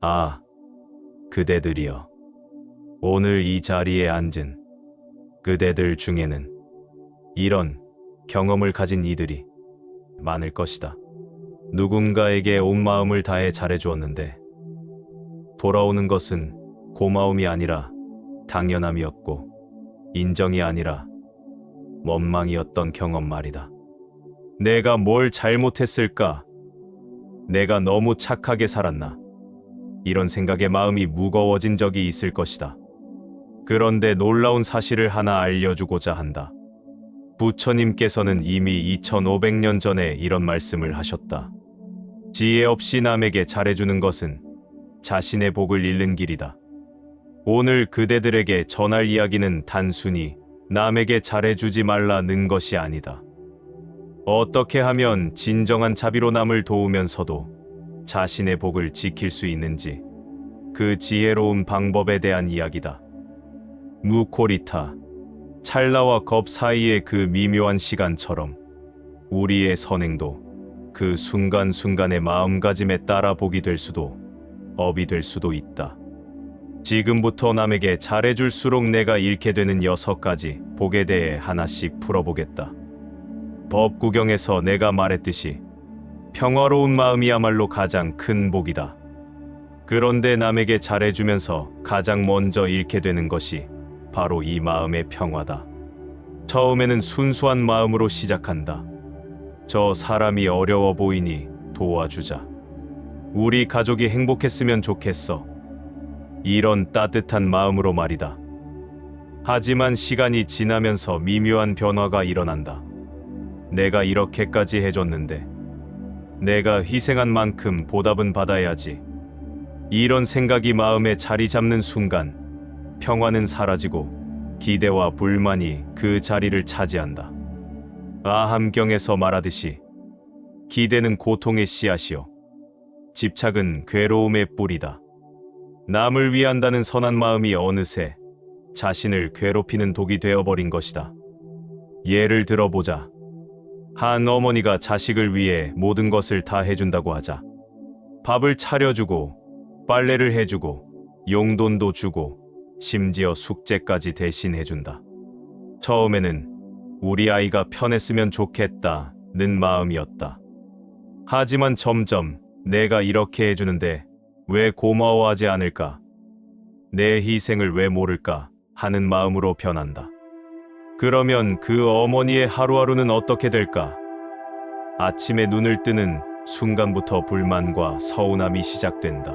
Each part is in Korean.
아, 그대들이여. 오늘 이 자리에 앉은 그대들 중에는 이런 경험을 가진 이들이 많을 것이다. 누군가에게 온 마음을 다해 잘해주었는데 돌아오는 것은 고마움이 아니라 당연함이었고 인정이 아니라 원망이었던 경험 말이다. 내가 뭘 잘못했을까? 내가 너무 착하게 살았나? 이런 생각에 마음이 무거워진 적이 있을 것이다. 그런데 놀라운 사실을 하나 알려주고자 한다. 부처님께서는 이미 2500년 전에 이런 말씀을 하셨다. 지혜 없이 남에게 잘해주는 것은 자신의 복을 잃는 길이다. 오늘 그대들에게 전할 이야기는 단순히 남에게 잘해주지 말라는 것이 아니다. 어떻게 하면 진정한 자비로 남을 도우면서도 자신의 복을 지킬 수 있는지 그 지혜로운 방법에 대한 이야기다. 무코리타, 찰나와 겁 사이의 그 미묘한 시간처럼 우리의 선행도 그 순간순간의 마음가짐에 따라 복이 될 수도 업이 될 수도 있다. 지금부터 남에게 잘해줄수록 내가 잃게 되는 여섯 가지 복에 대해 하나씩 풀어보겠다. 법 구경에서 내가 말했듯이 평화로운 마음이야말로 가장 큰 복이다. 그런데 남에게 잘해주면서 가장 먼저 잃게 되는 것이 바로 이 마음의 평화다. 처음에는 순수한 마음으로 시작한다. 저 사람이 어려워 보이니 도와주자. 우리 가족이 행복했으면 좋겠어. 이런 따뜻한 마음으로 말이다. 하지만 시간이 지나면서 미묘한 변화가 일어난다. 내가 이렇게까지 해줬는데, 내가 희생한 만큼 보답은 받아야지. 이런 생각이 마음에 자리 잡는 순간, 평화는 사라지고 기대와 불만이 그 자리를 차지한다. 아함경에서 말하듯이 기대는 고통의 씨앗이요. 집착은 괴로움의 뿌리다. 남을 위한다는 선한 마음이 어느새 자신을 괴롭히는 독이 되어버린 것이다. 예를 들어보자. 한 어머니가 자식을 위해 모든 것을 다 해준다고 하자. 밥을 차려주고, 빨래를 해주고, 용돈도 주고, 심지어 숙제까지 대신해준다. 처음에는 우리 아이가 편했으면 좋겠다는 마음이었다. 하지만 점점 내가 이렇게 해주는데 왜 고마워하지 않을까? 내 희생을 왜 모를까? 하는 마음으로 변한다. 그러면 그 어머니의 하루하루는 어떻게 될까? 아침에 눈을 뜨는 순간부터 불만과 서운함이 시작된다.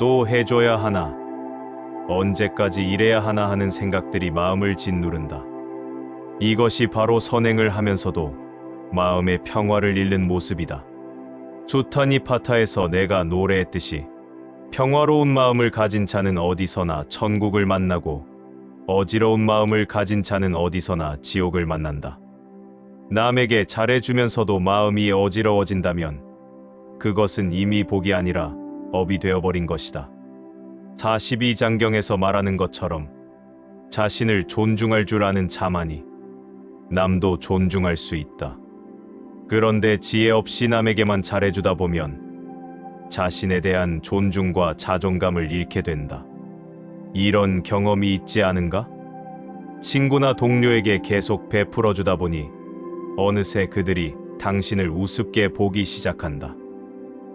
또 해줘야 하나? 언제까지 일해야 하나 하는 생각들이 마음을 짓누른다. 이것이 바로 선행을 하면서도 마음의 평화를 잃는 모습이다. 수타니 파타에서 내가 노래했듯이 평화로운 마음을 가진 자는 어디서나 천국을 만나고 어지러운 마음을 가진 자는 어디서나 지옥을 만난다. 남에게 잘해주면서도 마음이 어지러워진다면 그것은 이미 복이 아니라 업이 되어버린 것이다. 42장경에서 말하는 것처럼 자신을 존중할 줄 아는 자만이 남도 존중할 수 있다. 그런데 지혜 없이 남에게만 잘해주다 보면 자신에 대한 존중과 자존감을 잃게 된다. 이런 경험이 있지 않은가? 친구나 동료에게 계속 베풀어 주다 보니 어느새 그들이 당신을 우습게 보기 시작한다.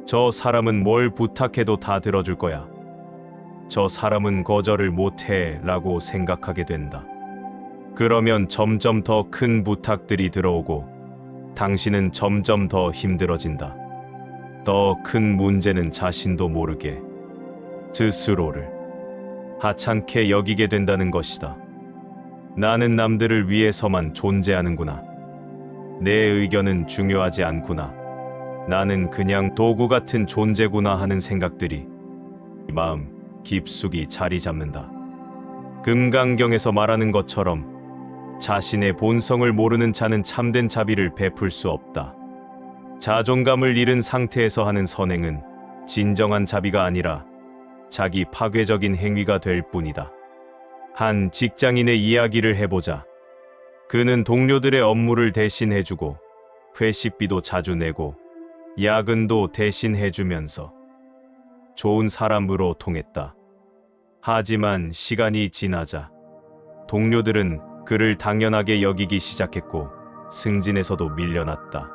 저 사람은 뭘 부탁해도 다 들어줄 거야. 저 사람은 거절을 못해 라고 생각하게 된다. 그러면 점점 더 큰 부탁들이 들어오고 당신은 점점 더 힘들어진다. 더 큰 문제는 자신도 모르게 스스로를 하찮게 여기게 된다는 것이다. 나는 남들을 위해서만 존재하는구나. 내 의견은 중요하지 않구나. 나는 그냥 도구 같은 존재구나 하는 생각들이 마음 깊숙이 자리 잡는다. 금강경에서 말하는 것처럼 자신의 본성을 모르는 자는 참된 자비를 베풀 수 없다. 자존감을 잃은 상태에서 하는 선행은 진정한 자비가 아니라 자기 파괴적인 행위가 될 뿐이다. 한 직장인의 이야기를 해보자. 그는 동료들의 업무를 대신해주고 회식비도 자주 내고 야근도 대신해주면서 좋은 사람으로 통했다. 하지만 시간이 지나자 동료들은 그를 당연하게 여기기 시작했고 승진에서도 밀려났다.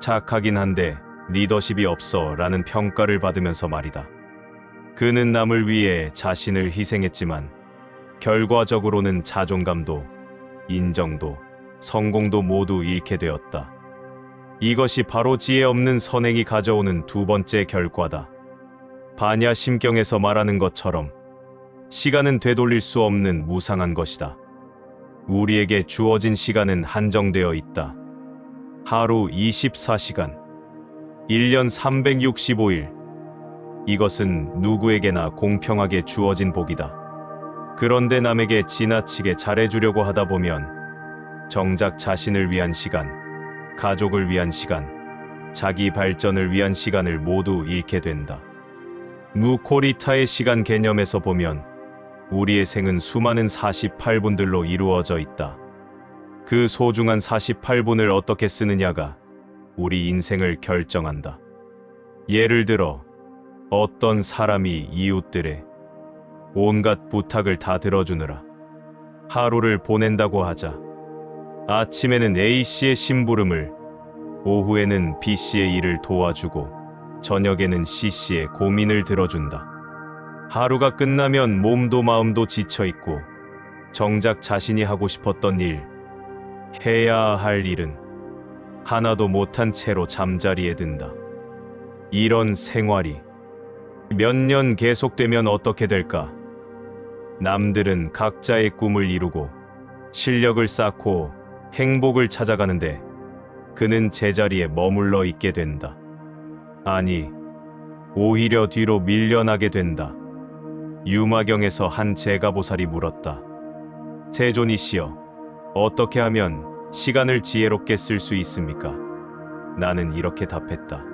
착하긴 한데 리더십이 없어 라는 평가를 받으면서 말이다. 그는 남을 위해 자신을 희생했지만 결과적으로는 자존감도 인정도 성공도 모두 잃게 되었다. 이것이 바로 지혜 없는 선행이 가져오는 두 번째 결과다. 반야 심경에서 말하는 것처럼 시간은 되돌릴 수 없는 무상한 것이다. 우리에게 주어진 시간은 한정되어 있다. 하루 24시간, 1년 365일. 이것은 누구에게나 공평하게 주어진 복이다. 그런데 남에게 지나치게 잘해주려고 하다 보면 정작 자신을 위한 시간, 가족을 위한 시간, 자기 발전을 위한 시간을 모두 잃게 된다. 무코리타의 시간 개념에서 보면 우리의 생은 수많은 48분들로 이루어져 있다. 그 소중한 48분을 어떻게 쓰느냐가 우리 인생을 결정한다. 예를 들어 어떤 사람이 이웃들의 온갖 부탁을 다 들어주느라 하루를 보낸다고 하자. 아침에는 A씨의 심부름을, 오후에는 B씨의 일을 도와주고, 저녁에는 C씨의 고민을 들어준다. 하루가 끝나면 몸도 마음도 지쳐있고, 정작 자신이 하고 싶었던 일, 해야 할 일은 하나도 못한 채로 잠자리에 든다. 이런 생활이 몇 년 계속되면 어떻게 될까? 남들은 각자의 꿈을 이루고 실력을 쌓고 행복을 찾아가는데 그는 제자리에 머물러 있게 된다. 아니, 오히려 뒤로 밀려나게 된다. 유마경에서 한 제가보살이 물었다. 세존이시여, 어떻게 하면 시간을 지혜롭게 쓸 수 있습니까? 나는 이렇게 답했다.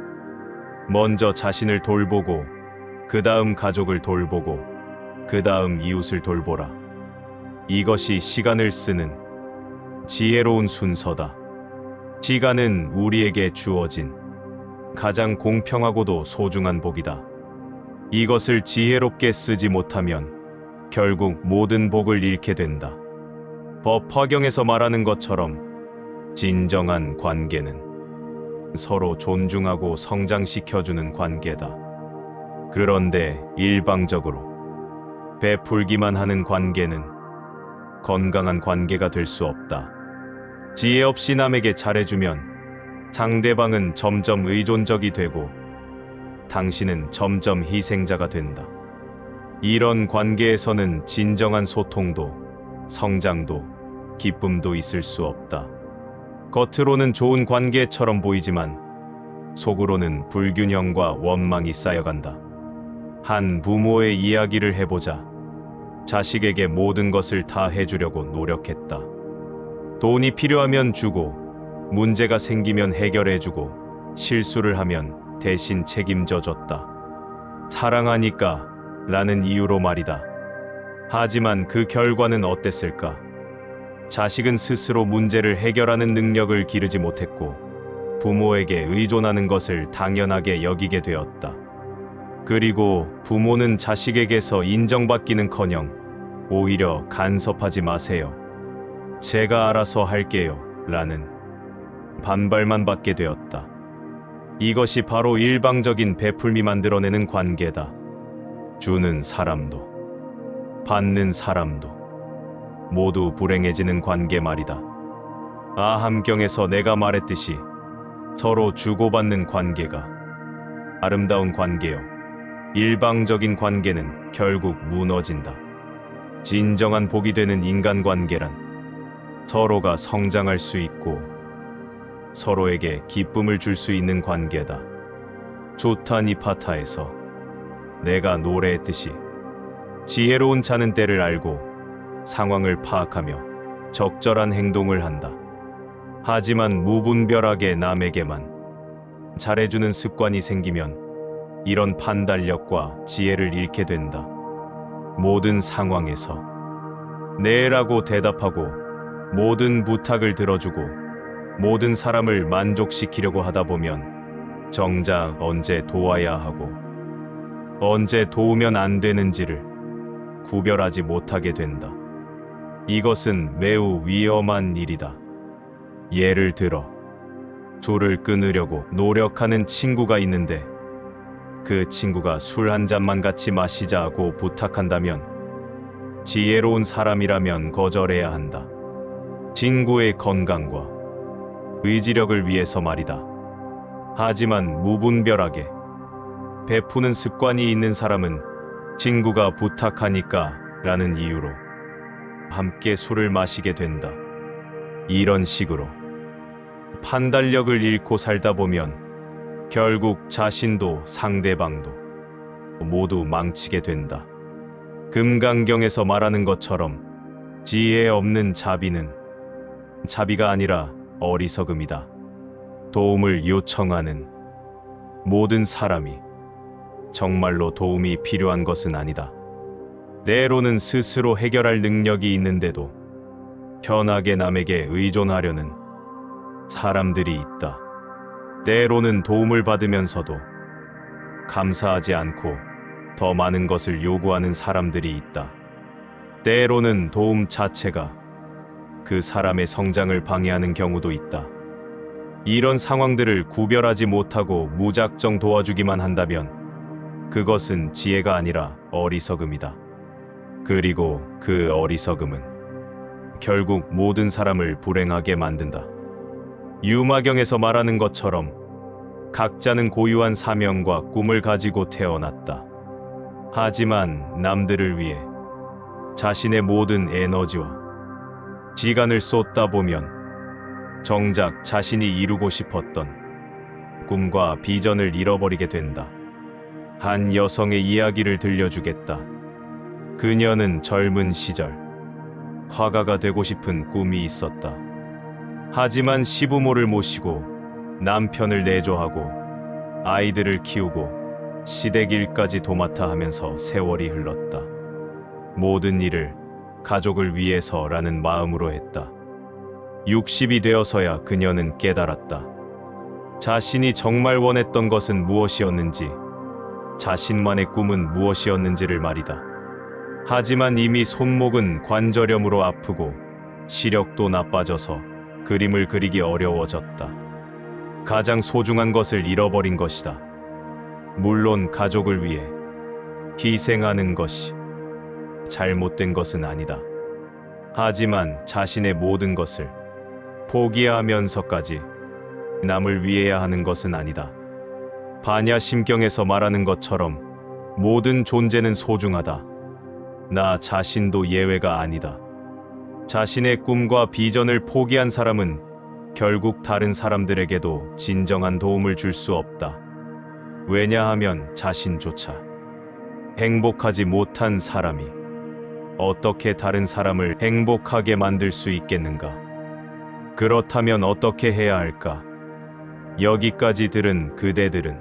먼저 자신을 돌보고, 그 다음 가족을 돌보고, 그 다음 이웃을 돌보라. 이것이 시간을 쓰는 지혜로운 순서다. 시간은 우리에게 주어진 가장 공평하고도 소중한 복이다. 이것을 지혜롭게 쓰지 못하면 결국 모든 복을 잃게 된다. 법 화경에서 말하는 것처럼 진정한 관계는 서로 존중하고 성장시켜주는 관계다. 그런데 일방적으로 베풀기만 하는 관계는 건강한 관계가 될 수 없다. 지혜 없이 남에게 잘해주면 상대방은 점점 의존적이 되고 당신은 점점 희생자가 된다. 이런 관계에서는 진정한 소통도 성장도 기쁨도 있을 수 없다. 겉으로는 좋은 관계처럼 보이지만 속으로는 불균형과 원망이 쌓여간다. 한 부모의 이야기를 해보자. 자식에게 모든 것을 다 해주려고 노력했다. 돈이 필요하면 주고, 문제가 생기면 해결해주고, 실수를 하면 대신 책임져 줬다. 사랑하니까 라는 이유로 말이다. 하지만 그 결과는 어땠을까? 자식은 스스로 문제를 해결하는 능력을 기르지 못했고, 부모에게 의존하는 것을 당연하게 여기게 되었다. 그리고 부모는 자식에게서 인정받기는 커녕 오히려 간섭하지 마세요. 제가 알아서 할게요. 라는 반발만 받게 되었다. 이것이 바로 일방적인 베풀미 만들어내는 관계다. 주는 사람도, 받는 사람도 모두 불행해지는 관계 말이다. 아함경에서 내가 말했듯이 서로 주고받는 관계가 아름다운 관계요. 일방적인 관계는 결국 무너진다. 진정한 복이 되는 인간관계란 서로가 성장할 수 있고 서로에게 기쁨을 줄 수 있는 관계다. 조타니 파타에서 내가 노래했듯이 지혜로운 자는 때를 알고 상황을 파악하며 적절한 행동을 한다. 하지만 무분별하게 남에게만 잘해주는 습관이 생기면 이런 판단력과 지혜를 잃게 된다. 모든 상황에서 네라고 대답하고 모든 부탁을 들어주고 모든 사람을 만족시키려고 하다 보면 정작 언제 도와야 하고 언제 도우면 안 되는지를 구별하지 못하게 된다. 이것은 매우 위험한 일이다. 예를 들어, 술을 끊으려고 노력하는 친구가 있는데, 그 친구가 술 한 잔만 같이 마시자고 부탁한다면, 지혜로운 사람이라면 거절해야 한다. 친구의 건강과 의지력을 위해서 말이다. 하지만 무분별하게 베푸는 습관이 있는 사람은 친구가 부탁하니까 라는 이유로 함께 술을 마시게 된다. 이런 식으로 판단력을 잃고 살다 보면 결국 자신도 상대방도 모두 망치게 된다. 금강경에서 말하는 것처럼 지혜 없는 자비는 자비가 아니라 어리석음이다. 도움을 요청하는 모든 사람이 정말로 도움이 필요한 것은 아니다. 때로는 스스로 해결할 능력이 있는데도 편하게 남에게 의존하려는 사람들이 있다. 때로는 도움을 받으면서도 감사하지 않고 더 많은 것을 요구하는 사람들이 있다. 때로는 도움 자체가 그 사람의 성장을 방해하는 경우도 있다. 이런 상황들을 구별하지 못하고 무작정 도와주기만 한다면 그것은 지혜가 아니라 어리석음이다. 그리고 그 어리석음은 결국 모든 사람을 불행하게 만든다. 유마경에서 말하는 것처럼 각자는 고유한 사명과 꿈을 가지고 태어났다. 하지만 남들을 위해 자신의 모든 에너지와 시간을 쏟다 보면 정작 자신이 이루고 싶었던 꿈과 비전을 잃어버리게 된다. 한 여성의 이야기를 들려주겠다. 그녀는 젊은 시절 화가가 되고 싶은 꿈이 있었다. 하지만 시부모를 모시고 남편을 내조하고 아이들을 키우고 시댁 일까지 도맡아 하면서 세월이 흘렀다. 모든 일을 가족을 위해서라는 마음으로 했다. 60이 되어서야 그녀는 깨달았다. 자신이 정말 원했던 것은 무엇이었는지, 자신만의 꿈은 무엇이었는지를 말이다. 하지만 이미 손목은 관절염으로 아프고 시력도 나빠져서 그림을 그리기 어려워졌다. 가장 소중한 것을 잃어버린 것이다. 물론 가족을 위해 희생하는 것이 잘못된 것은 아니다. 하지만 자신의 모든 것을 포기하면서까지 남을 위해야 하는 것은 아니다. 반야심경에서 말하는 것처럼 모든 존재는 소중하다. 나 자신도 예외가 아니다. 자신의 꿈과 비전을 포기한 사람은 결국 다른 사람들에게도 진정한 도움을 줄 수 없다. 왜냐하면 자신조차 행복하지 못한 사람이 어떻게 다른 사람을 행복하게 만들 수 있겠는가? 그렇다면 어떻게 해야 할까? 여기까지 들은 그대들은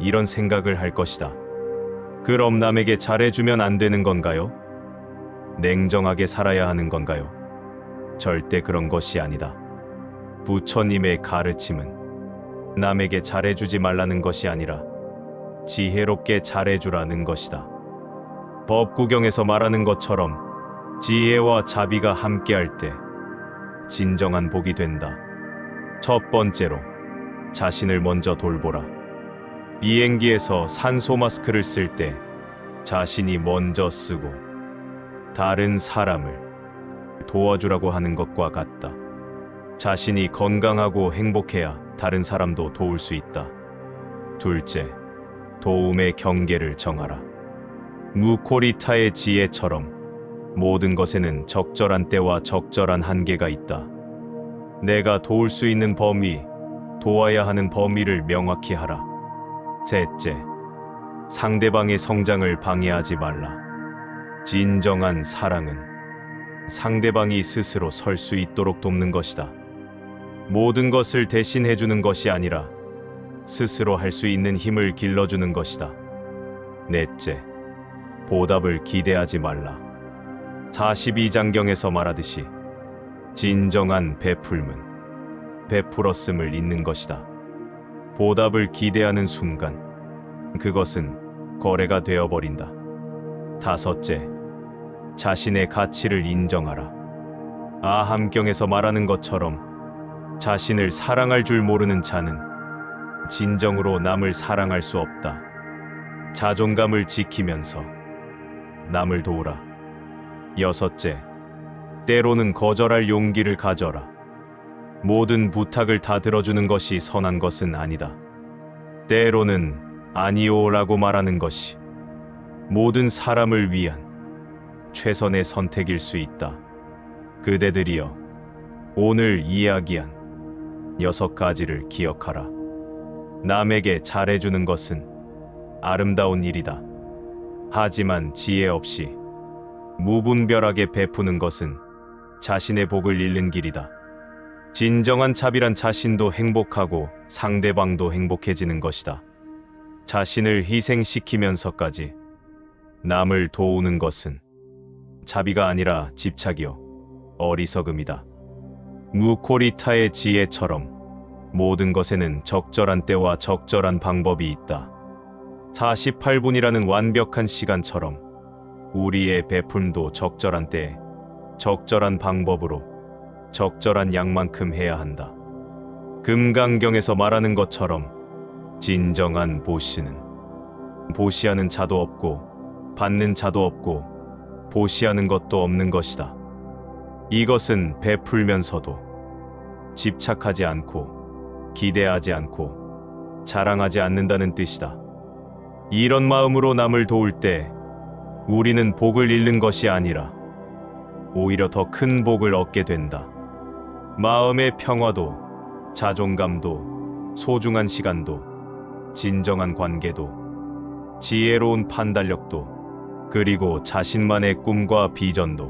이런 생각을 할 것이다. 그럼 남에게 잘해주면 안 되는 건가요? 냉정하게 살아야 하는 건가요? 절대 그런 것이 아니다. 부처님의 가르침은 남에게 잘해주지 말라는 것이 아니라 지혜롭게 잘해주라는 것이다. 법구경에서 말하는 것처럼 지혜와 자비가 함께할 때 진정한 복이 된다. 첫 번째로 자신을 먼저 돌보라. 비행기에서 산소 마스크를 쓸 때 자신이 먼저 쓰고 다른 사람을 도와주라고 하는 것과 같다. 자신이 건강하고 행복해야 다른 사람도 도울 수 있다. 둘째, 도움의 경계를 정하라. 무코리타의 지혜처럼 모든 것에는 적절한 때와 적절한 한계가 있다. 내가 도울 수 있는 범위, 도와야 하는 범위를 명확히 하라. 셋째, 상대방의 성장을 방해하지 말라. 진정한 사랑은 상대방이 스스로 설 수 있도록 돕는 것이다. 모든 것을 대신해 주는 것이 아니라 스스로 할 수 있는 힘을 길러주는 것이다. 넷째, 보답을 기대하지 말라. 42장경에서 말하듯이 진정한 베풀문, 베풀었음을 잇는 것이다. 보답을 기대하는 순간 그것은 거래가 되어버린다. 다섯째, 자신의 가치를 인정하라. 아함경에서 말하는 것처럼 자신을 사랑할 줄 모르는 자는 진정으로 남을 사랑할 수 없다. 자존감을 지키면서 남을 도우라. 여섯째, 때로는 거절할 용기를 가져라. 모든 부탁을 다 들어주는 것이 선한 것은 아니다. 때로는 아니오라고 말하는 것이 모든 사람을 위한 최선의 선택일 수 있다. 그대들이여, 오늘 이야기한 여섯 가지를 기억하라. 남에게 잘해주는 것은 아름다운 일이다. 하지만 지혜 없이 무분별하게 베푸는 것은 자신의 복을 잃는 길이다. 진정한 차비란 자신도 행복하고 상대방도 행복해지는 것이다. 자신을 희생시키면서까지 남을 도우는 것은 자비가 아니라 집착이요 어리석음이다. 무코리타의 지혜처럼 모든 것에는 적절한 때와 적절한 방법이 있다. 48분이라는 완벽한 시간처럼 우리의 베풀도 적절한 때에 적절한 방법으로 적절한 양만큼 해야 한다. 금강경에서 말하는 것처럼 진정한 보시는 보시하는 자도 없고 받는 자도 없고 보시하는 것도 없는 것이다. 이것은 베풀면서도 집착하지 않고 기대하지 않고 자랑하지 않는다는 뜻이다. 이런 마음으로 남을 도울 때 우리는 복을 잃는 것이 아니라 오히려 더 큰 복을 얻게 된다. 마음의 평화도, 자존감도, 소중한 시간도, 진정한 관계도, 지혜로운 판단력도, 그리고 자신만의 꿈과 비전도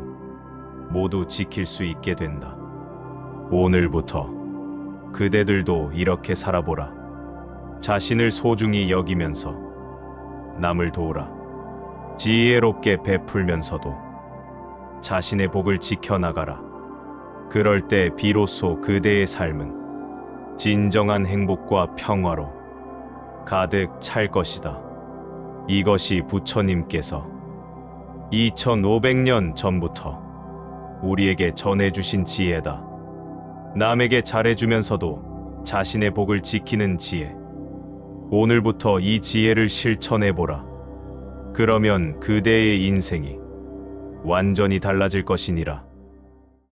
모두 지킬 수 있게 된다. 오늘부터 그대들도 이렇게 살아보라. 자신을 소중히 여기면서 남을 도우라. 지혜롭게 베풀면서도 자신의 복을 지켜나가라. 그럴 때 비로소 그대의 삶은 진정한 행복과 평화로 가득 찰 것이다. 이것이 부처님께서 2500년 전부터 우리에게 전해주신 지혜다. 남에게 잘해주면서도 자신의 복을 지키는 지혜. 오늘부터 이 지혜를 실천해보라. 그러면 그대의 인생이 완전히 달라질 것이니라.